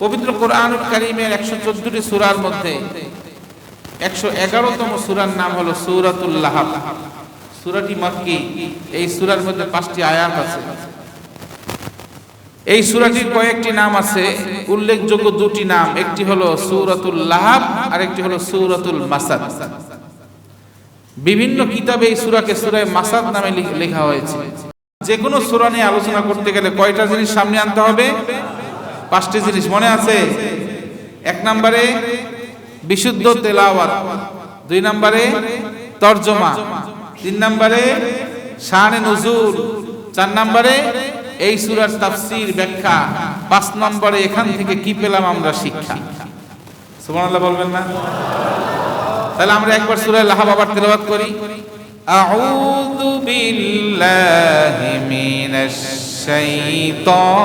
পবিত্র কোরআনুল কারিমের একশো চোদ্দটি সুরার মধ্যে একশো এগারোতম সুরার নাম হলো সুরাতুল লাহাব। সুরাটি মাক্কি। এই সুরার মধ্যে পাঁচটি আয়াত আছে। এই সুরাটির কয়েকটি নাম আছে, উল্লেখযোগ্য দুটি নাম। একটি হলো সুরাতুল লাহাব আর একটি হলো সুরাতুল মাসাদ। বিভিন্ন কিতাবে এই সুরাকে সুরায় মাসাদ নামে লেখা হয়েছে। যে কোনো সুরা নিয়ে আলোচনা করতে গেলে কয়টা জিনিস সামনে আনতে হবে? পাঁচটি জিনিস মনে আছে? এক নম্বরে বিশুদ্ধ তেলাওয়াত, দুই নম্বরে তর্জমা, তিন নম্বরে শানে নজুল, চার নম্বরে এই সুরার তাফসীর ব্যাখ্যা, পাঁচ নম্বরে এখান থেকে কি পেলাম আমরা শিক্ষা? সুবহানাল্লাহ বলবেন না? তাহলে আমরা একবার সূরা লাহাব আবার তেলাওয়াত করি। আউযু বিল্লাহি মিনাশ শাইতানির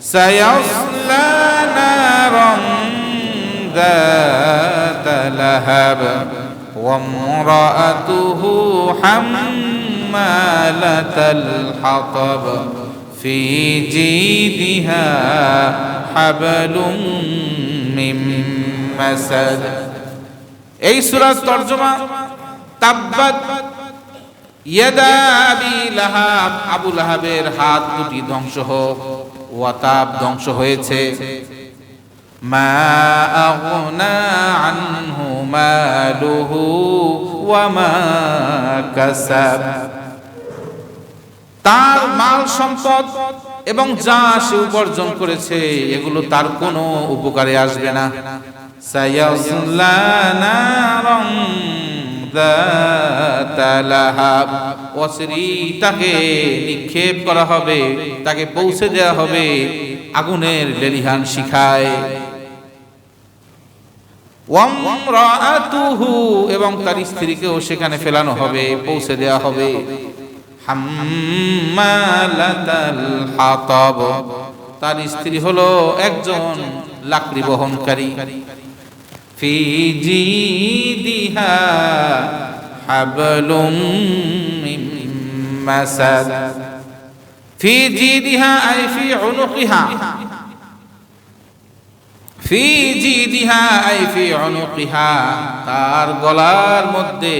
سيصلى نارا ذات لهب وامرأته حمالة الحطب في جيدها حبل من مسد এই সূরার তরজমা তাব্বাত ইয়াদা আবি লাহাব আবু লাহাবের হাত দুটি ধ্বংস হোক ওয়াতাব ধ্বংস হয়েছে। মা আগনা আনহু মালুহু ওয়া মা কাসাব। তার মাল সম্পদ এবং যা সে উপার্জন করেছে, এগুলো তার কোনো উপকারে আসবে না। সায়াসলা নারাম তাকে নিক্ষেপ করা হবে, তাকে পৌঁছে দেওয়া হবে, আগুনের শিখায়। এবং তার স্ত্রীকেও সেখানে ফেলানো হবে, পৌঁছে দেওয়া হবে। তার স্ত্রী হলো একজন লাকড়ি বহনকারী। ফি জিদিহা হাবলুম মিন মাসাদ। ফি জিদিহা আই ফি উনুকিহা। ফি জিদিহা আই ফি উনুকিহা, তার গলার মধ্যে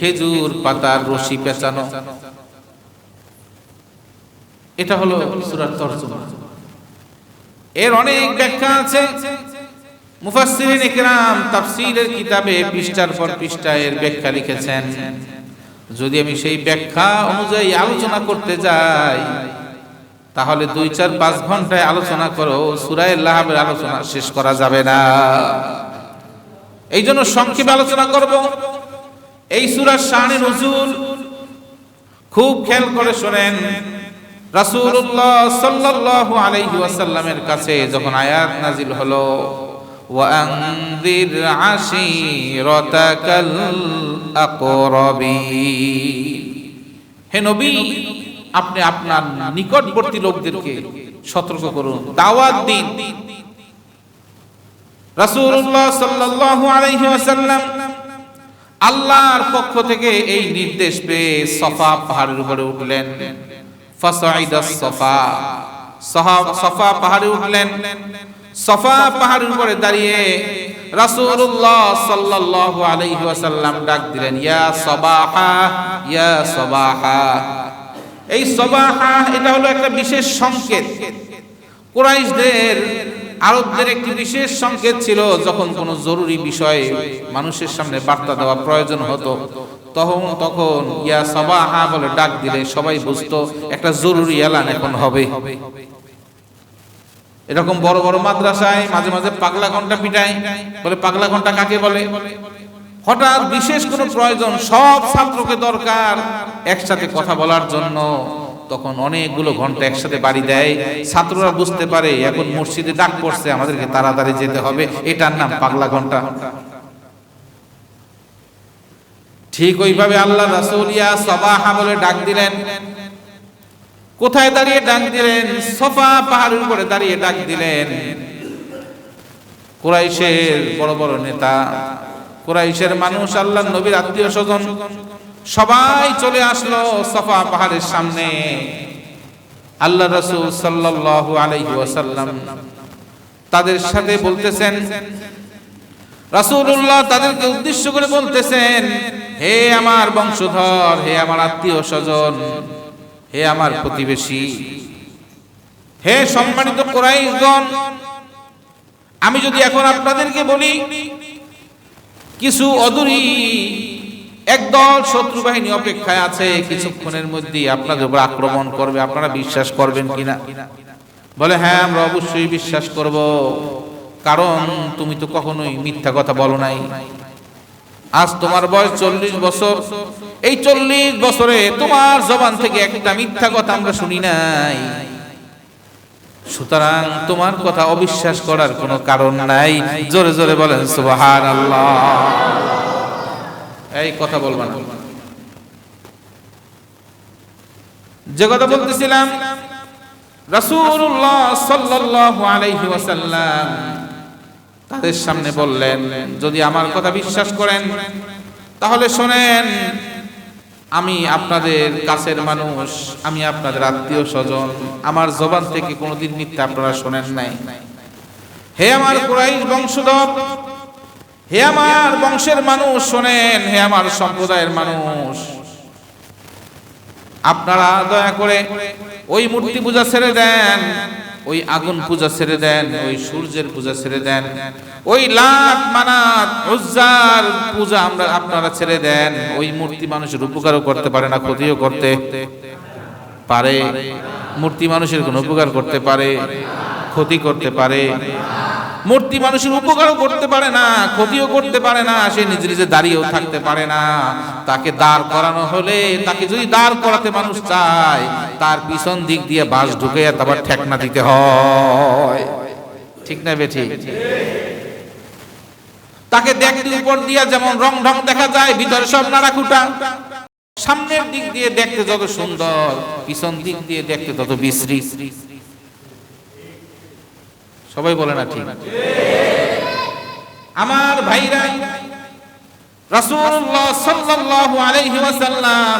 খেজুর পাতার রশি পেঁচানো। এটা হলো সূরার তরজমা। এর অনেক ব্যাখ্যা আছে। মুফাসসিরিন ইকরাম তাফসীরের কিতাবে পৃষ্ঠার পর পৃষ্ঠা এর ব্যাখ্যা লিখেছেন। যদি আমি সেই ব্যাখ্যা অনুযায়ী আলোচনা করতে যাই, তাহলে দুই চার পাঁচ ঘন্টায় আলোচনা করো, সুরায় লাহাবের আলোচনা শেষ করা যাবে না। এই জন্য সংক্ষেপে আলোচনা করব। এই সুরার শানে নজুল খুব খেয়াল করে শোনেন, রাসূলুল্লাহ সাল্লাল্লাহু আলাইহি ওয়াসাল্লামের কাছে যখন আয়াত নাজিল হলো আকরাবিন হে নবী, আপনি আপনার নিকটবর্তী লোকদেরকে সতর্ক করুন, দাওয়াত দিন। রাসূলুল্লাহ সাল্লাল্লাহু আলাইহি ওয়াসাল্লাম আল্লাহর পক্ষ থেকে এই নির্দেশ পেয়ে সফা পাহাড়ের উপরে উঠলেন। ফাসাইদাস সফা। সফা পাহাড়ে উঠলেন। সফা পাহাড়ের উপরে দাঁড়িয়ে রাসূলুল্লাহ সাল্লাল্লাহু আলাইহি ওয়াসাল্লাম ডাক দিলেন, ইয়া সবাহা ইয়া সবাহা। এই সবাহা, এটা হলো একটা বিশেষ সংকেত। কুরাইশদের, আরবদের একটি বিশেষ সংকেত ছিল, যখন কোনো জরুরি বিষয়ে মানুষের সামনে বার্তা দেওয়া প্রয়োজন হতো, তখন তখন ইয়া সবাহা বলে ডাক দিলে সবাই বুঝতো, একটা জরুরি এলান এখন হবে। এরকম বড় বড় মাদ্রাসায় মাঝে মাঝে পাগলা ঘণ্টা পিটায়। বলে পাগলা ঘণ্টা কাকে বলে? হঠাৎ বিশেষ কোনো প্রয়োজন, সব ছাত্রকে দরকার একসাথে কথা বলার জন্য। তখন অনেকগুলো ঘণ্টা একসাথে বাড়ি দেয়। ছাত্ররা বুঝতে পারে, এখন মসজিদে ডাক পড়ছে, আমাদেরকে তাড়াতাড়ি যেতে হবে। এটার নাম পাগলা ঘণ্টা। ঠিক ওইভাবে আল্লাহ রাসূলিয়া সবাহা বলে ডাক দিলেন। কোথায় দাঁড়িয়ে ডাক দিলেন? সফা পাহাড়ের উপরে দাঁড়িয়ে ডাক দিলেন। কুরাইশের বড় বড় নেতা, কুরাইশের মানুষ আল্লাহ নবীর আত্মীয় স্বজন, সবাই চলে আসলো সফা পাহাড়ের সামনে। আল্লাহ রাসূল আলাইহি ওয়াসাল্লাম তাদের সাথে বলতেছেন, রাসূলুল্লাহ তাদেরকে উদ্দেশ্য করে বলতেছেন, হে আমার বংশধর, হে আমার আত্মীয় স্বজন হে আমার প্রতিবেশী, হে সম্মানিত কোরাইশগণ, আমি যদি এখন আপনাদেরকে বলি, কিছু অদূরী একদল শত্রু বাহিনী অপেক্ষায় আছে, কিছুক্ষণের মধ্যে আপনাদের উপর আক্রমণ করবে, আপনারা বিশ্বাস করবেন কিনা? বলে হ্যাঁ আমরা অবশ্যই বিশ্বাস করব, কারণ তুমি তো কখনোই মিথ্যা কথা বলো নাই। আজ তোমার বয়স চল্লিশ বছর। এই চল্লিশ বছরে তোমার জবান থেকে একটা মিথ্যা কথা আমরা শুনি নাই। সুতরাং তোমার কথা অবিশ্বাস করার কোনো কারণ নাই। জোরে জোরে বলেন সুবাহান আল্লাহ এই কথা বলবা না। যে কথা বলতেছিলাম, রাসূলুল্লাহ সাল্লাল্লাহু আলাইহি ওয়াসাল্লাম তাদের সামনে বললেন, যদি আমার কথা বিশ্বাস করেন, তাহলে শোনেন, আমি আপনাদের কাছের মানুষ, আমি আপনাদের আত্মীয় স্বজন, আমার জবান থেকে কোনোদিন মিথ্যা আপনারা শোনেন নাই। হে আমার কুরাইশ বংশধর, হে আমার বংশের মানুষ, শোনেন, হে আমার সম্প্রদায়ের মানুষ, আপনারা দয়া করে ওই মূর্তি পূজা ছেড়ে দেন। ওই আগুন পূজা ছেড়ে দেন, ওই সূর্যের পূজা ছেড়ে দেন, ওই লাট মানাত উজ্জার পূজা আমরা আপনারা ছেড়ে দেন, ওই মূর্তি মানুষের উপকারও করতে পারে না, ক্ষতিও করতে পারে, মূর্তি মানুষের কোনো উপকার করতে পারে, ক্ষতি করতে পারে। মূর্তি মানুষের উপকারও করতে পারে না, ক্ষতিও করতে পারে না, সে নিজে নিজে দাঁড়িয়েও থাকতে পারে না। তাকে দাঁড় করানো হলে, তাকে যদি দাঁড় করাতে মানুষ চায়, তার পিছন দিক দিয়ে বাস ঢুকে তারপর ঠেকনা দিতে হয়। ঠিক না বেঠি? তাকে দেখতে উপর দিয়ে যেমন রং ঢং দেখা যায়, ভিতরে সব নাড়াকুটা সামনের দিক দিয়ে দেখতে যত সুন্দর, পিছন দিক দিয়ে দেখতে তত বিশ্রী। সবাই বলে না ঠিক। আমার ভাইরা, রাসূলুল্লাহ সাল্লাল্লাহু আলাইহি ওয়াসাল্লাম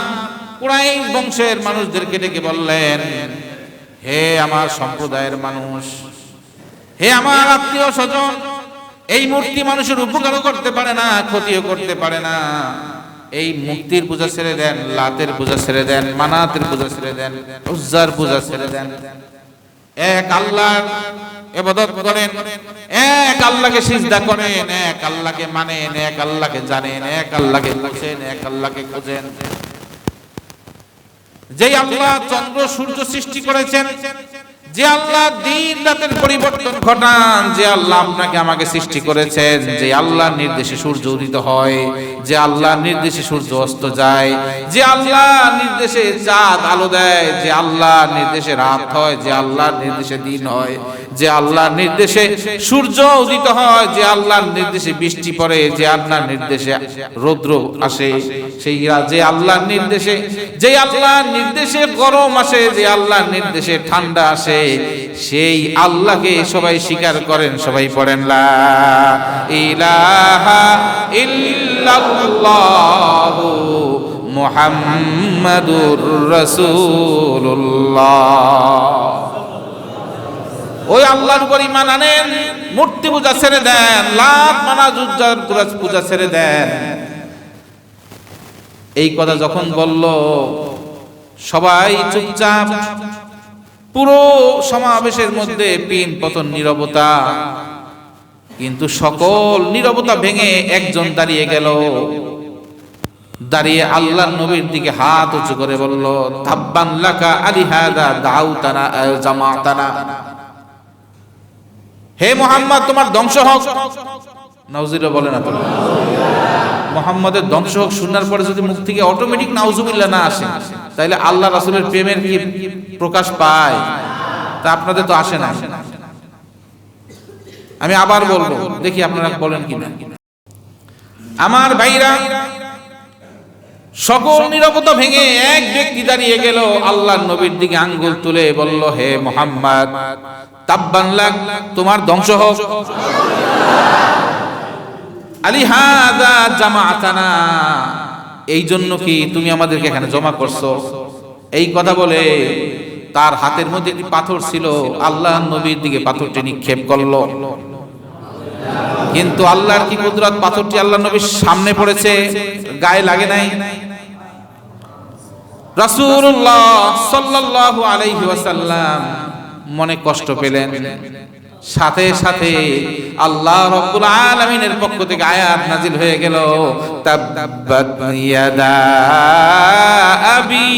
কুরাইশ বংশের মানুষদেরকে ডেকে বললেন, হে আমার সম্প্রদায়ের মানুষ, হে আমার আত্মীয় স্বজন, এই মূর্তি মানুষের উপকারও করতে পারে না, ক্ষতিও করতে পারে না। এই মুক্তির পূজা ছেড়ে দেন, লাতের পূজা ছেড়ে দেন, মানাতের পূজা ছেড়ে দেন, উজ্জার পূজা ছেড়ে দেন। এক আল্লাহর ইবাদত করেন, এক আল্লাহকে সিজদা করেন, এক আল্লাহকে মানেন, এক আল্লাহকে জানেন, এক আল্লাহকে বুঝেন, এক আল্লাহকে খোঁজেন। যেই আল্লাহ চন্দ্র সূর্য সৃষ্টি করেছেন যে আল্লাহ দিন রাতের পরিবর্তন ঘটান, যে আল্লাহ আপনাকে আমাকে সৃষ্টি করেছেন, যে আল্লাহর নির্দেশে সূর্য উদিত হয়, যে আল্লাহর নির্দেশে সূর্য অস্ত যায়, যে আল্লাহ নির্দেশে চাঁদ আলো দেয়, যে আল্লাহ নির্দেশে রাত হয়, যে আল্লাহর নির্দেশে দিন হয়, যে আল্লাহর নির্দেশে সূর্য উদিত হয়, যে আল্লাহর নির্দেশে বৃষ্টি পড়ে, যে আল্লাহর নির্দেশে রৌদ্র আসে সেই যে আল্লাহর নির্দেশে, যে আল্লাহর নির্দেশে গরম আসে, যে আল্লাহর নির্দেশে ঠান্ডা আসে, সেই আল্লাহকে সবাই স্বীকার করেন, সবাই পড়েন, লা মুহাম্মাদুর রাসূলুল্লাহ। ওই আল্লাহর উপর আনেন, মূর্তি পূজা ছেড়ে দেন লাভ মানা জুজ্জার পূজা ছেড়ে দেন। এই কথা যখন বলল সবাই চুপচাপ পুরো সমাবেশের মধ্যে পিন পতন নীরবতা। কিন্তু সকল নীরবতা ভেঙে একজন দাঁড়িয়ে গেল। দাঁড়িয়ে আল্লাহ নবীর দিকে হাত উঁচু করে বলল তাব্বান লাকা আলিহাদা দাউতানা জামাতানা। হে মোহাম্মদ তোমার ধ্বংস হোক। নাউজিরা বলে না মোহাম্মদের ধ্বংস হোক শোনার পরে যদি মুখ থেকে অটোমেটিক নাউজুবিল্লাহ না আসে তাহলে আল্লাহ রাসূলের প্রেমের কি প্রকাশ পায়? তা আপনাদের তো আসে না। আমি আবার বলব, দেখি আপনারা বলেন কিনা। আমার ভাইরা, সকল নিরাপত্তা ভেঙে এক ব্যক্তি দাঁড়িয়ে গেল আল্লাহর নবীর দিকে আঙ্গুল তুলে, বলল, হে মোহাম্মদ, তাব্বান লাগ, তোমার ধ্বংস হোক আলী হাদা জামাআতানা। এই জন্য কি তুমি আমাদেরকে এখানে জমা করছ? এই কথা বলে তার হাতের মধ্যে একটি পাথর ছিল, আল্লাহ নবীর দিকে পাথরটি নিক্ষেপ করল। কিন্তু আল্লাহর কি কুদরত? পাথরটি আল্লাহ নবীর সামনে পড়েছে, গায়ে লাগে নাই। রাসূলুল্লাহ সাল্লাল্লাহু আলাইহি ওয়াসাল্লাম মনে কষ্ট পেলেন। সাথে সাথে আল্লাহ রব্বুল আলামিনের পক্ষ থেকে আয়াত নাজিল হয়ে গেল। তাব্বাত ইয়াদা আবি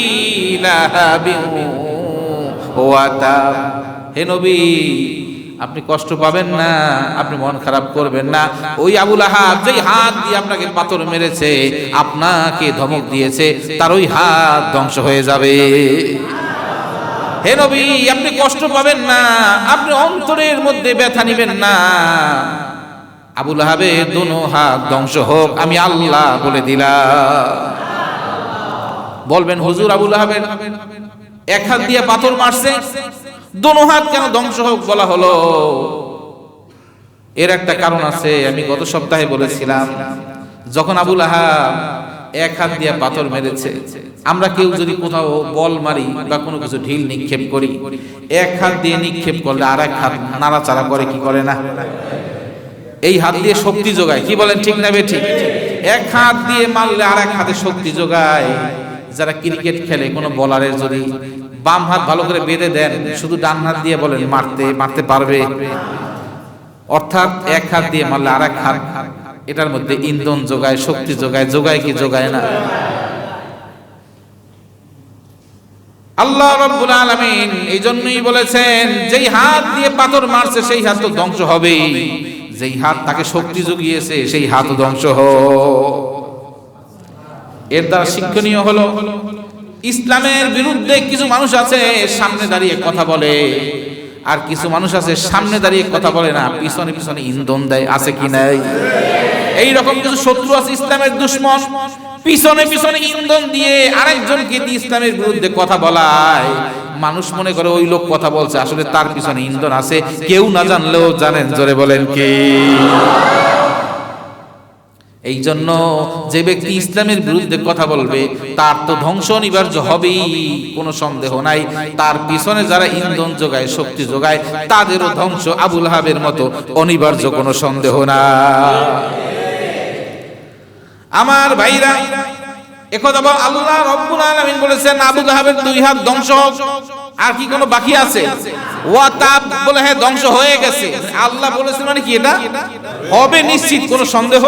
লাহাবিন ওয়া তাব। হে নবী আপনি কষ্ট পাবেন না আপনি মন খারাপ করবেন না। ওই আবুল আহাব যেই হাত দিয়ে আপনাকে পাথর মেরেছে আপনাকে ধমক দিয়েছে তার ওই হাত ধ্বংস হয়ে যাবে। হে নবী, আপনি কষ্ট পাবেন না। আপনি অন্তরের মধ্যে ব্যথা নিবেন না। আবুল আহাবে দোনো হাত ধ্বংস হোক, আমি আল্লাহ বলে দিলাম। বলবেন, হুজুর আবুল আহাবের এক হাত দিয়ে পাথর মারছে, দোনো হাত কেন ধ্বংস হোক বলা হলো? এর একটা কারণ আছে, আমি গত সপ্তাহে বলেছিলাম। যখন আবুল আহাব এক হাত দিয়ে পাথর মেরেছে। আমরা কেউ যদি কোথাও বল মারি বা কোনো কিছু ঢিল নিক্ষেপ করি, এক হাত দিয়ে নিক্ষেপ করলে আর এক হাত নাড়াচাড়া করে কি করে না? এই হাত দিয়ে শক্তি যোগায়। কি বলেন ঠিক না ঠিক এক হাত দিয়ে মারলে আর এক হাতে শক্তি যোগায়। যারা ক্রিকেট খেলে, কোনো বলারের যদি বাম হাত ভালো করে বেঁধে দেন, শুধু ডান হাত দিয়ে বলেন মারতে মারতে পারবে। অর্থাৎ এক হাত দিয়ে মারলে আর এক হাত এটার মধ্যে ইন্ধন যোগায়, শক্তি যোগায় যোগায় কি যোগায় না? আল্লাহ রব্বুল আলামিন এই জন্যই বলেছেন, যেই হাত দিয়ে পাথর মারছে, সেই হাত তো ধ্বংস হবেই। যেই হাত তাকে শক্তি জুগিয়েছে, সেই হাত ধ্বংস হোক। এর দ্বারা শিক্ষণীয় হলো, ইসলামের বিরুদ্ধে কিছু মানুষ আছে, সামনে দাঁড়িয়ে কথা বলে। আর কিছু মানুষ আছে, সামনে দাঁড়িয়ে কথা বলে না, পিছনে পিছনে ইন্ধন দেয়, আছে কি নাই? এই রকম কিছু শত্রু আছে ইসলামের দুশ্মন। পিছনে পিছনে ইন্ধন দিয়ে আরেকজনকে দিয়ে ইসলামের বিরুদ্ধে কথা বলায়। মানুষ মনে করে ওই লোক কথা বলছে, আসলে তার পিছনে ইন্ধন আছে। কেউ না জানলেও জানেন, জোরে বলেন কি? এই জন্য যে ব্যক্তি ইসলামের বিরুদ্ধে কথা বলবে, তার তো ধ্বংস অনিবার্য হবেই, কোনো সন্দেহ নাই। তার পিছনে যারা ইন্ধন যোগায়, শক্তি যোগায়, তাদেরও ধ্বংস আবুল হাবের মতো অনিবার্য কোনো সন্দেহ না আমার ভাইরা একথা আল্লাহ রব্বুল আলামিন বলেছেন, আবু লাহাবের দুই হাত ধ্বংস হোক, আর কি কোনো বাকি আছে? ওয়া তাব বলে হ্যাঁ ধ্বংস হয়ে গেছে। আল্লাহ বলেছেন মানে কি এটা? হবে নিশ্চিত, কোনো সন্দেহ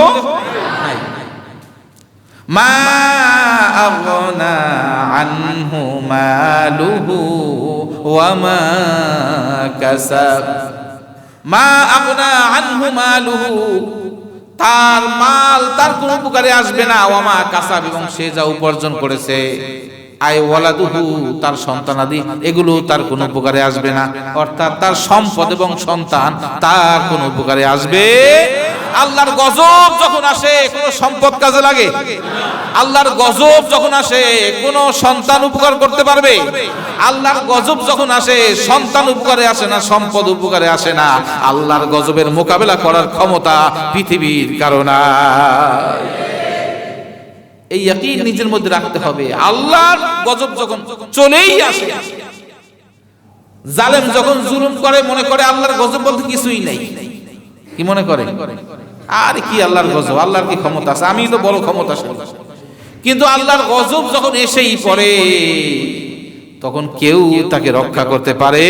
নাই। মা আগনা আনহু মালুহু ওয়া মা কাসাব। মা আগনা আনহু মালুহু তার মাল তার কোনো উপকারে আসবে না। ওয়ামা কাসাব এবং সে যা উপার্জন করেছে। আয় তার সন্তানাদি এগুলো তার কোনো উপকারে আসবে না। অর্থাৎ তার সম্পদ এবং সন্তান তার কোনো উপকারে আসবে আল্লাহর গজব যখন আসে, কোন সম্পদ কাজে লাগে? আল্লাহর গজব যখন আসে, কোন সন্তান উপকার করতে পারবে? আল্লাহর গজব যখন আসে, সন্তান উপকারে আসে না, সম্পদ উপকারে আসে না? আল্লাহর গজবের মোকাবেলা করার ক্ষমতা পৃথিবীর কারণা এই একই নিজের মধ্যে রাখতে হবে। আল্লাহর গজব যখন চলেই আসে জালেম যখন জুলুম করে মনে করে আল্লাহর গজব বলতে কিছুই নাই। কি মনে করে? আর কি আল্লাহর গজব? আল্লাহর কি ক্ষমতা আছে? আমি তো বড় ক্ষমতা কিন্তু আল্লাহর গজব যখন এসেই পড়ে তখন কেউ তাকে রক্ষা করতে পারে?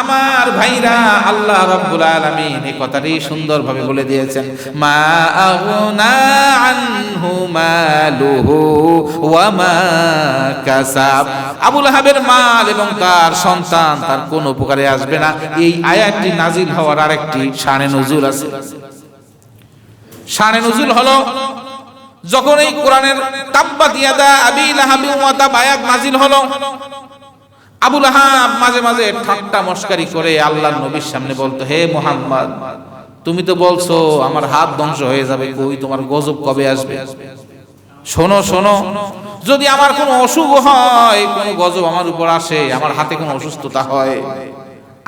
আমার ভাইরা আল্লাহ রাব্বুল আলামিন এই কথাটি সুন্দরভাবে বলে দিয়েছেন, মা আগনা আনহু মালুহু ওয়া মা কাসাব। আবুল হাবের মাল এবং তার সন্তান তার কোন উপকারে আসবে না। এই আয়াতটি নাজিল হওয়ার আরেকটি শানে নজুল আছে। শানে নজুল হলো, যখন এই কোরআনের তাব্বাত ইয়াদা আবি লাহাবি ওয়া তাব। নাজিল হলো আবুল আহাব মাঝে মাঝে ঠাট্টা মস্কারি করে আল্লাহর নবীর সামনে বলতো, হে মোহাম্মদ, তুমি তো বলছো আমার হাত ধ্বংস হয়ে যাবে, কই তোমার গজব কবে আসবে? শোনো শোনো, যদি আমার কোনো অসুখ হয়, কোনো গজব আমার উপর আসে, আমার হাতে কোনো অসুস্থতা হয়,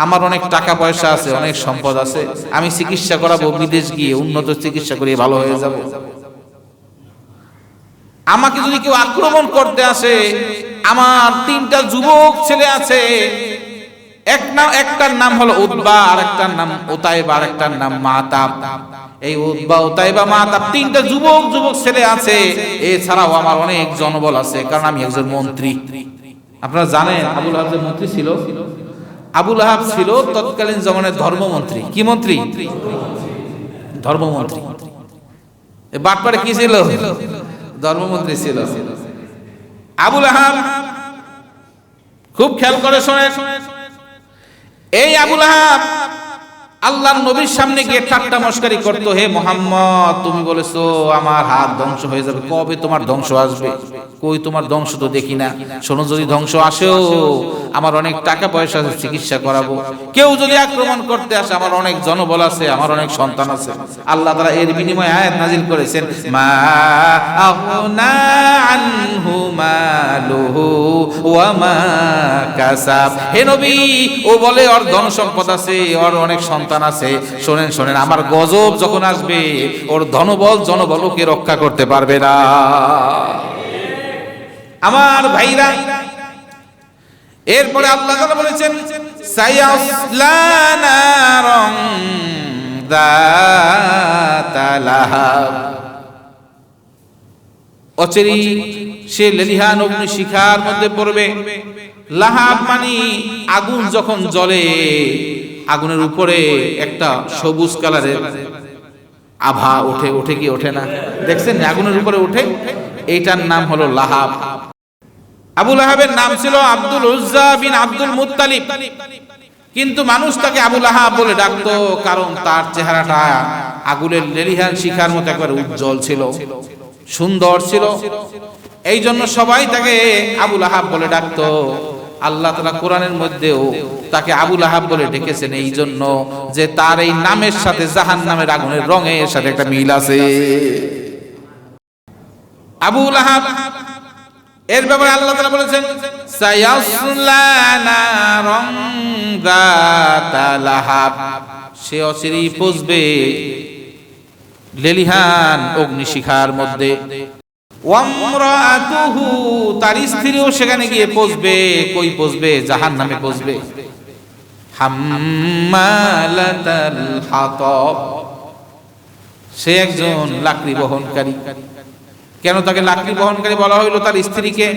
আমার অনেক টাকা পয়সা আছে, অনেক সম্পদ আছে, আমি চিকিৎসা করাবো, বিদেশ গিয়ে উন্নত চিকিৎসা করিয়ে ভালো হয়ে যাব। আমাকে যদি কেউ আক্রমণ করতে আসে, আমার তিনটা যুবক ছেলে আছে। এক নাম, একটার নাম হলো উদ্বা আর একটার নাম ওতাইবা আর একটার নাম মাতাব। এই উদ্বা ওতাইবা মাতাব তিনটা যুবক যুবক ছেলে আছে। এছাড়াও আমার অনেক জনবল আছে, কারণ আমি একজন মন্ত্রী। আপনারা জানেন আবুল আহাব মন্ত্রী ছিল? আবুল আহাব ছিল তৎকালীন জমানের ধর্মমন্ত্রী। কি মন্ত্রী? ধর্মমন্ত্রী। এ বাটপাড়ে কি ছিল? ধর্মমন্ত্রী ছিল। আবুল আহাব খুব খেয়াল করে শোনে এই আবুল আহাব আল্লাহর নবীর সামনে গিয়ে ঠাট্টা মস্কারি করতো, হে মোহাম্মদ, তুমি বলেছ আমার হাত ধ্বংস হয়ে যাবে, কবে তোমার ধ্বংস আসবে? কই তোমার ধ্বংস তো দেখি না। শোনো যদি ধ্বংস আসেও, আমার অনেক টাকা পয়সা আছে, চিকিৎসা করাবো। কেউ যদি আক্রমণ করতে আসে, আমার অনেক জনবল আছে, আমার অনেক সন্তান আছে। আল্লাহ তারা এর বিনিময়ে আয়াত নাজিল করেছেন, মা মালুহু হে নবী, ও বলে, ওর ধন সম্পদ আছে, ওর অনেক সন্তান আছে, শোনেন শোনেন, আমার গজব যখন আসবে, ওর ধনবল জনবল ওকে রক্ষা করতে পারবে না। আমার ভাইরা, এরপরে আল্লাহ তাআলা বলেছেন সায়াসলা নারং যাতা লাহাব অচেরি, সে লেলিহান অগ্নি শিখার মধ্যে পড়বে। লাহাব মানে আগুন যখন জ্বলে আগুনের উপরে একটা সবুজ কালারের আভা ওঠে ওঠে কি ওঠে না? দেখছেন, আগুনের উপরে ওঠে। এইটার নাম হলো লাহাব। আবুল আহাবের নাম ছিল Abdul Uzza bin Abdul Muttalib. কিন্তু মানুষ তাকে আবুল আহাব বলে ডাকতো, কারণ তার চেহারাটা আগুনের লেলিহান শিখার মতো একবার উজ্জ্বল ছিল, সুন্দর ছিল। এই জন্য সবাই তাকে আবুল আহাব বলে ডাকতো। আল্লাহ তালা কোরআনের মধ্যেও তাকে আবুল আহাব বলে ডেকেছেন, এই জন্য যে তার এই নামের সাথে জাহান নামের আগুনের রঙের সাথে একটা মিল আছে। আবুল আহাব এর ব্যাপারে আল্লাহ তালা বলেছেন সে অচিরেই পচবে লেলিহান অগ্নিশিখার মধ্যে। তার স্ত্রীও সেখানে গিয়ে পচবে কই পচবে জাহান নামে পচবে সে একজন লাকড়ি বহনকারী। কেন তাকে লাকড়ি বহনকারী বলা হইল? তার স্ত্রীকে।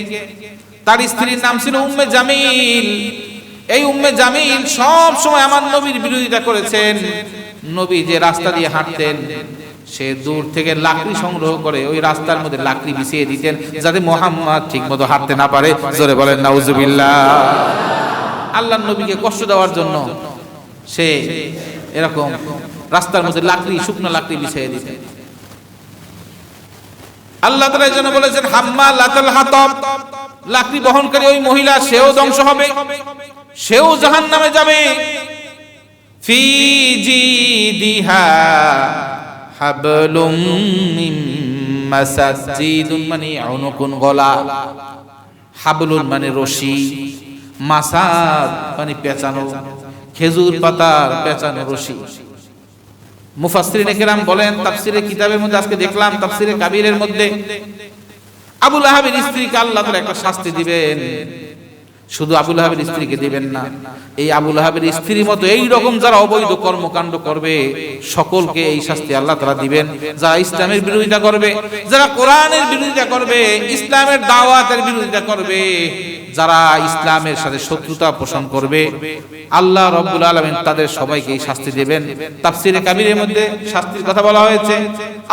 তার স্ত্রীর নাম ছিল উম্মে জামিল। এই উম্মে জামিল সব সময় আমার নবীর বিরোধিতা করেছেন। নবী যে রাস্তা দিয়ে হাঁটতেন সে দূর থেকে লাকড়ি সংগ্রহ করে ওই রাস্তার মধ্যে লাকড়ি বিছিয়ে দিতেন যাতে মোহাম্মদ ঠিক মতো হাঁটতে না পারে। জোরে বলেন, নাউজুবিল্লাহ। আল্লাহ নবীকে কষ্ট দেওয়ার জন্য সে এরকম রাস্তার মধ্যে লাকড়ি, শুকনো লাকড়ি বিছিয়ে দিতেন। আল্লাহ তাআলা এই জন্য বলেছেন হাম্মা লাতাল হাতাব। লাকড়ি বহনকারী ওই মহিলা, সেও ধ্বংস হবে, সেও জাহান্নামে যাবে। ফি জিদিহা হাবলুম মাসাজিদুন মানে উনুকুন গলা। হাবলুন মানে রশি। মাসাদ মানে পেঁচানো। খেজুর পাতার পেঁচানো রশি। মুফাসসিরিন কেরাম বলেন তাফসিরের কিতাবের মধ্যে আজকে দেখলাম, তাফসিরে কাবিরের মধ্যে আবুল আহাবের স্ত্রীকে আল্লাহ তাআলা একটা শাস্তি দিবেন। শুধু আবুল আহাবের স্ত্রীকে দিবেন না। এই আবুল আহাবের স্ত্রীর মতো এই রকম যারা অবৈধ কর্মকাণ্ড করবে, সকলকে এই শাস্তি আল্লাহ তাআলা দিবেন। যারা ইসলামের বিরোধিতা করবে, যারা কোরআনের বিরোধিতা করবে, ইসলামের দাওয়াতের বিরোধিতা করবে, যারা ইসলামের সাথে শত্রুতা পোষণ করবে, আল্লাহ রব্বুল আলমিন তাদের সবাইকে এই শাস্তি দেবেন। তাফসিরে কাবিরের মধ্যে শাস্তির কথা বলা হয়েছে,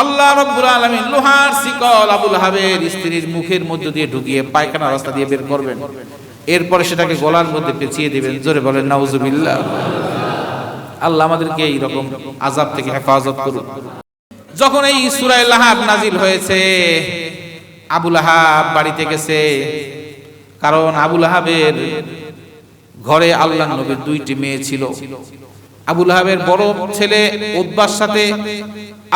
আল্লাহ রব্বুল আলমিন লোহার শিকল আবুল হাবের স্ত্রীর মুখের মধ্য দিয়ে ঢুকিয়ে পায়খানা রাস্তা দিয়ে বের করবেন। এরপরে সেটাকে গলার মধ্যে পেঁচিয়ে দিবেন, জোরে বলেন, নাউজুবিল্লাহ। আল্লাহ আমাদেরকে এইরকম আজাব থেকে হেফাজত করুন যখন এই সুরায় লাহাব নাজিল হয়েছে আবুল আহাব বাড়িতে গেছে, কারণ আবুল আহাবের ঘরে আল্লাহ নবীর দুইটি মেয়ে ছিল। আবুল আহাবের বড় ছেলে উদ্বাস সাথে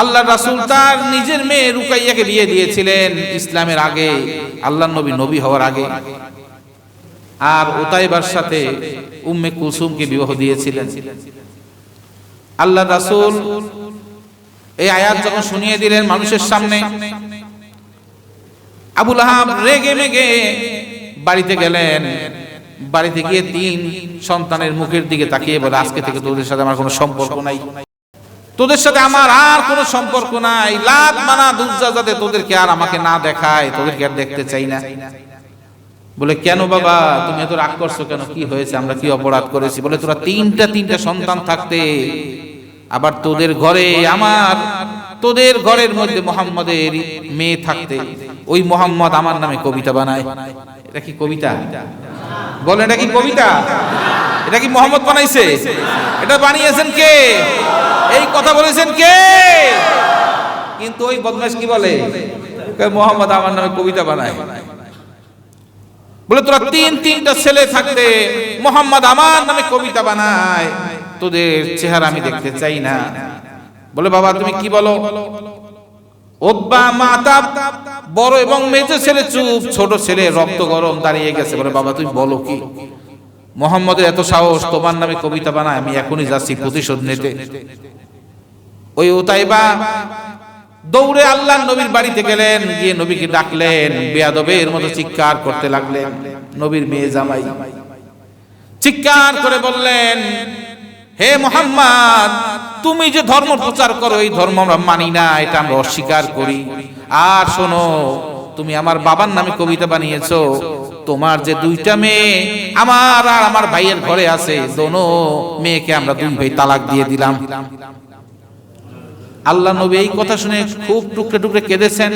আল্লাহ রাসূল তার নিজের মেয়ে রুকাইয়াকে বিয়ে দিয়েছিলেন ইসলামের আগে, আল্লাহ নবী নবী হওয়ার আগে। আর ওতাইবার সাথে উম্মে কুলসুমকে বিবাহ দিয়েছিলেন। আল্লাহ রাসূল এই আয়াত যখন শুনিয়ে দিলেন মানুষের সামনে আবুল আহাব রেগে মেগে বাড়িতে গেলেন। বাড়িতে গিয়ে তিন সন্তানের মুখের দিকে তাকিয়ে বলে, আজকে থেকে তোদের সাথে আমার কোনো সম্পর্ক নাই। তোদের সাথে আমার আর কোনো সম্পর্ক নাই। লাত মানা দুর্জা যাতে তোদেরকে আর আমাকে না দেখায়, তোদেরকে আর দেখতে চাই না। বলে, কেন বাবা, তুমি এত রাগ করছ কেন? কি হয়েছে? আমরা কি অপরাধ করেছি? বলে, তোরা তিনটা তিনটা সন্তান থাকতে, আবার তোদের ঘরে আমার, তোদের ঘরের মধ্যে মোহাম্মদের মেয়ে থাকতে, ওই মোহাম্মদ আমার নামে কবিতা বানায়। এটা কি কবিতা? বলে, এটা কি কবিতা? এটা কি মোহাম্মদ বানাইছে? এটা বানিয়েছেন কে? এই কথা বলেছেন কে? কিন্তু ওই বদমাশ কি বলে? মোহাম্মদ আমার নামে কবিতা বানায়। বলে, তোরা তিন, তিনটা ছেলে থাকতে মোহাম্মদ আমার নামে কবিতা বানায়। তোদের চেহারা আমি দেখতে চাই না। বলে, বাবা, তুমি কি বলো? ওব্বা, মাতা, বড় এবং মেজো ছেলে, চুপ, ছোট ছেলে, রক্ত গরম দাঁড়িয়ে গেছে। বলে, বাবা, তুমি বলো কি? মোহাম্মদের এত সাহস, তোমার নামে কবিতা বানায়, আমি এখনই যাচ্ছি প্রতিশোধ নিতে। ওই ওতাইবা দৌড়ে আল্লাহ নবীর বাড়িতে গেলেন, গিয়ে নবীকে ডাকলেন, বেয়াদবের মতো চিৎকার করতে লাগলেন, নবীর মেয়ে জামাই। চিৎকার করে বললেন, হে মোহাম্মদ, তুমি যে ধর্ম প্রচার করো, এই ধর্ম আমরা মানি না, এটা আমরা অস্বীকার করি। আর শোনো, তুমি আমার বাবার নামে কবিতা বানিয়েছো, তোমার যে দুইটা মেয়ে, আমার আর আমার ভাইয়ের ঘরে আছে, দোনো মেয়েকে আমরা দুই ভাই তালাক দিয়ে দিলাম। আল্লাহ নবী এই কথা শুনে খুব টুকরে টুকরে কেঁদেছেন।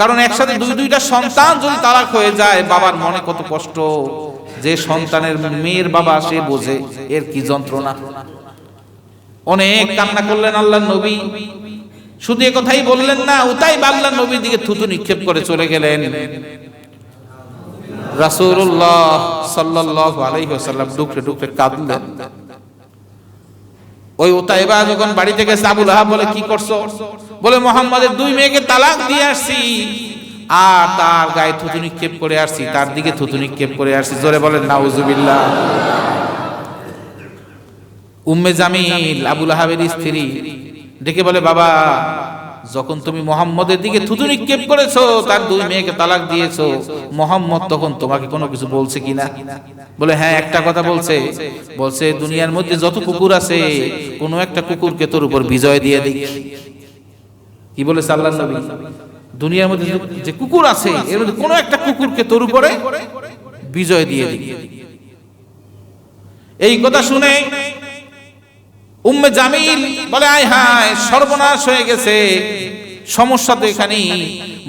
কারণ একসাথে দুই দুইটা সন্তান যদি তালাক হয়ে যায়, বাবার মনে কত কষ্ট। যে সন্তানের মেয়ের বাবা সে বোঝে, এর কি যন্ত্রণা। অনেক কান্না করলেন আল্লাহ নবী। শুধু কথাই বললেন না উতাই আল্লাহ নবীর দিকে থুতু নিক্ষেপ করে চলে গেলেন। রাসূলুল্লাহ সাল্লাল্লাহু আলাইহি ওয়াসাল্লাম ডুকরে ডুকরে কাঁদলেন। ওই ওতাইবা যখন বাড়ি থেকে আবুল আহাব বলে, কি করছ? বলে, মোহাম্মদের দুই মেয়েকে তালাক দিয়ে আসছি। আর তার গায়ে থুতু নিক্ষেপ করে আসছি, তার দিকে থুতু নিক্ষেপ করে আসছি। জোরে বলেন, নাউজুবিল্লাহ। উম্মে জামিল, আবুল আহাবের স্ত্রী, ডেকে বলে, বাবা যখন তুমি মোহাম্মদের দিকে থুতু নিক্ষেপ করেছ, তার দুই মেয়েকে তালাক দিয়েছ, মোহাম্মদ তখন তোমাকে কোনো কিছু বলছে কিনা? বলে হ্যাঁ একটা কথা বলছে। বলছে, দুনিয়ার মধ্যে যত কুকুর আছে, কোনো একটা কুকুরকে তোর উপর বিজয় দিয়ে দিক। কি বলেছে আল্লাহ নবী? দুনিয়ার মধ্যে যে- যে কুকুর আছে, এর মধ্যে কোনো একটা কুকুরকে তোর উপরে বিজয় দিয়ে দিক। এই কথা শুনে উম্মে জামিল বলে, আয় হায়, সর্বনাশ হয়ে গেছে। সমস্যা তো এখানেই।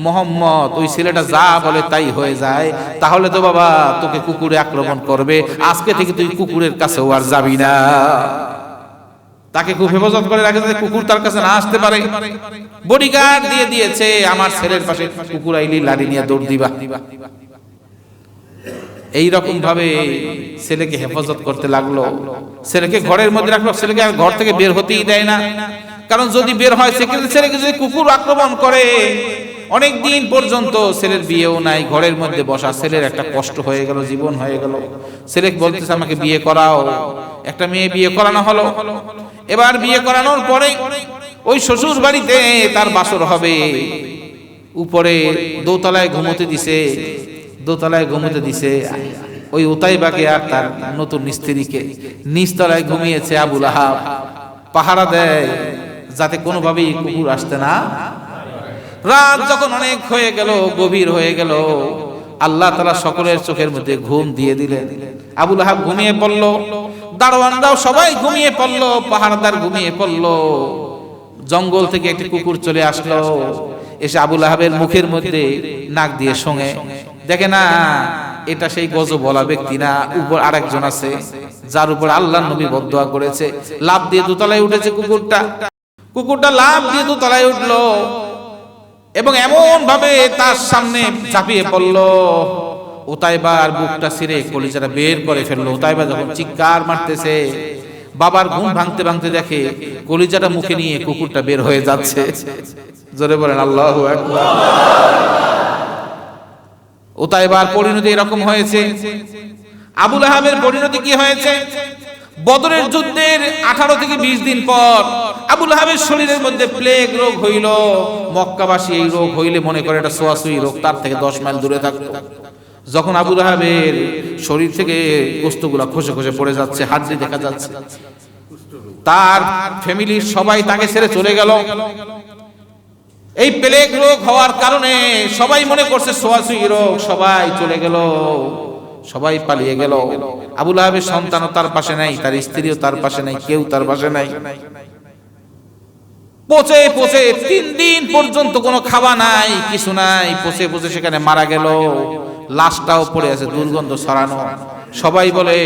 মোহাম্মদ, ওই ছেলেটা যা বলে তাই হয়ে যায়। তাহলে তো বাবা, তোকে কুকুরে আক্রমণ করবে। আজকে থেকে তুই কুকুরের কাছেও আর যাবি না। তাকে খুব হেফাজত করে রাখে যাতে কুকুর তার কাছে না আসতে পারে। বডিগার্ড দিয়ে দিয়েছে, আমার ছেলের পাশে কুকুর আইলি, লাড়ি নিয়ে দৌড় দিবা। এই রকম ভাবে ছেলেকে হেফাজত করতে লাগল। ছেলেকে ঘরের মধ্যে রাখল, ছেলেকে আর ঘর থেকে বের হতেই দেয় না। কারণ যদি বের হয়, সেক্ষেত্রে ছেলেকে যদি কুকুর আক্রমণ করে, অনেক দিন পর্যন্ত ছেলের বিয়েও নাই, ঘরের মধ্যে বসা ছেলের একটা কষ্ট হয়ে গেল, জীবন হয়ে গেল। ছেলে বলতেছে, আমাকে বিয়ে করাও। একটা মেয়ে বিয়ে করানো হলো। এবার বিয়ে করানোর পরে ওই শ্বশুর বাড়িতে তার বাসর হবে। উপরে দোতলায় ঘুমোতে দিছে। দোতলায় ঘুমোতে দিছে। ওই উতাইবাকে আর তার নতুন স্ত্রীকে নিচতলায় ঘুমিয়েছে আবুল আহাব। পাহারা দেয়, যাতে কোনোভাবেই কুকুর আসতে না রাত যখন অনেক হয়ে গেল, গভীর হয়ে গেল, আল্লাহ তালা সকলের চোখের মধ্যে ঘুম দিয়ে দিলেন। আবুল আহাব ঘুমিয়ে পড়ল। দারোয়ানরাও সবাই ঘুমিয়ে পড়ল পাহাড়দার ঘুমিয়ে পড়ল। জঙ্গল থেকে একটি কুকুর চলে আসলো। এসে আবুল আহাবের মুখের মধ্যে নাক দিয়ে সঙ্গে দেখে না, এটা সেই গজ বলা ব্যক্তি না, উপর আরেকজন আছে, যার উপর আল্লাহ নবী বদোয়া করেছে। লাভ দিয়ে দোতলায় উঠেছে কুকুরটা। কুকুরটা লাভ দিয়ে তো তলায় উঠল এবং এমন ভাবে তার সামনে চাপিয়ে পড়ল। ওতাইবার বুকটা ছিঁড়ে কলিজাটা বের করে ফেলল। ওতাইবা যখন চিৎকার মারতেছে, বাবার ঘুম ভাঙতে ভাঙতে দেখে কলিজাটা মুখে নিয়ে কুকুরটা বের হয়ে যাচ্ছে। জোরে বলেন, আল্লাহ ওতাইবার পরিণতি এরকম হয়েছে। আবুল আহাবের পরিণতি কি হয়েছে? বদরের যুদ্ধের আঠারো থেকে বিশ দিন পর আবুল আহাবের শরীরের মধ্যে প্লেগ রোগ হইল। মক্কাবাসী এই রোগ হইলে মনে করে এটা সোয়াশুই রোগ, তার থেকে দশ মাইল দূরে থাকতো। যখন আবুল আহাবের শরীর থেকে বস্তুগুলা খসে খসে পড়ে যাচ্ছে, হাড্ডি দেখা যাচ্ছে। তার ফ্যামিলির সবাই তাকে ছেড়ে চলে গেল। এই প্লেগ রোগ হওয়ার কারণে সবাই মনে করছে সোয়াশুই রোগ, সবাই চলে গেল, সবাই পালিয়ে গেল। আবুল আহাবের সন্তানও তার পাশে নাই, তার স্ত্রীও তার পাশে নাই, কেউ তার পাশে নাই। পচে পচে তিন দিন পর্যন্ত কোনো খাওয়া নাই, কিছু নাই, পচে পচে সেখানে মারা গেল। লাশটাও পড়ে আছে, দুর্গন্ধ ছড়ানো। সবাই বলে,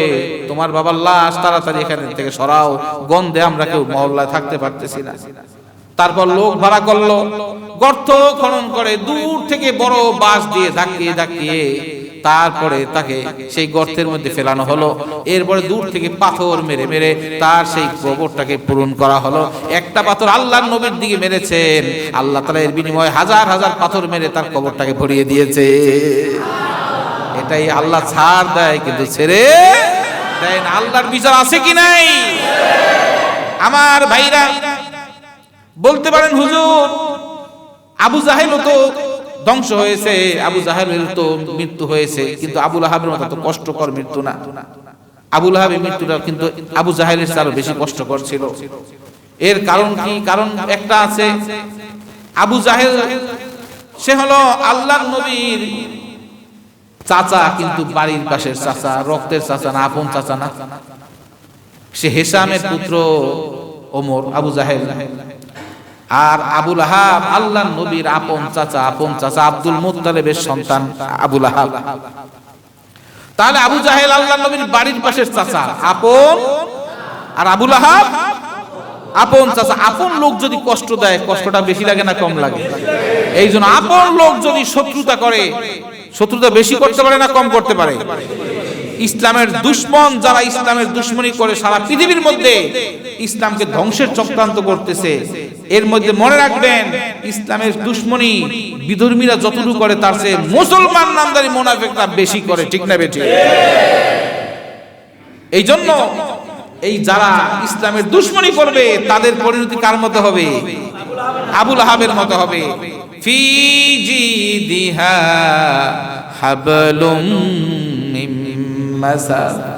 তোমার বাবার লাশ তাড়াতাড়ি এখান থেকে সরাও, গন্ধে আমরা কেউ মহল্লায় থাকতে পারতেছি না। তারপর লোক ভাড়া করল। গর্ত খনন করে দূর থেকে বড় বাঁশ দিয়ে ধাক্কিয়ে ধাক্কিয়ে তারপরে তাকে সেই গর্তের মধ্যে ফেলানো হলো। এরপরে দূর থেকে পাথর মেরে মেরে তার সেই কবরটাকে পূরণ করা হলো। একটা পাথর আল্লাহর নবীর দিকে মেরেছেন। আল্লাহ তালা এর বিনিময়ে হাজার হাজার পাথর মেরে তার কবরটাকে ভরিয়ে দিয়েছে। এটাই আল্লাহ ছাড় দেয় কিন্তু ছেড়ে দেয় না। আল্লাহর বিচার আছে কি নাই? আমার ভাইরা বলতে পারেন, হুজুর, আবু জাহেল তো ধ্বংস হয়েছে, আবু জাহেলের তো মৃত্যু হয়েছে, কিন্তু আবুল আহাবের মতো তো কষ্টকর মৃত্যু না। আবুল আহাবের মৃত্যুটা কিন্তু আবু জাহেলের আরও বেশি কষ্টকর ছিল। এর কারণ কি? কারণ একটা আছে, আবু জাহেল, সে হলো আল্লাহ নবীর চাচা, কিন্তু বাড়ির পাশের চাচা, রক্তের চাচা না, আপন চাচা না। সে হেসামের পুত্র ওমর, আবু জাহেল। আর আবুল আহাব, আল্লাহ নবীর আপন চাচা আপন চাচা আব্দুল মুত্তালেবের সন্তান আবুল আহাব। তাহলে আবু জাহেল আল্লাহ নবীর বাড়ির পাশের চাচা, আপন? আর আবুল আহাব? আপন চাচা, আপন লোক যদি কষ্ট দেয়, কষ্টটা বেশি লাগে না কম লাগে? এই জন্য আপন লোক যদি শত্রুতা করে, শত্রুতা বেশি করতে পারে না কম করতে পারে? ইসলামের দুশ্মন যারা ইসলামের দুশ্মনী করে সারা পৃথিবীর মধ্যে ইসলামকে ধ্বংসের চক্রান্ত করতেছে। এর মধ্যে মনে রাখবেন ইসলামের দুশ্মনী বিধর্মীরা যতটুকু করে তার চেয়ে মুসলমান নামদারি মোনাফেকরা বেশি করে ঠিক না বেঠিক? এই জন্য এই যারা ইসলামের দুশ্মনী করবে তাদের পরিণতি কার মতো হবে? আবুল আহাবের মতো হবে। ফি জিদিহা হাবলুম মিন মাসাদ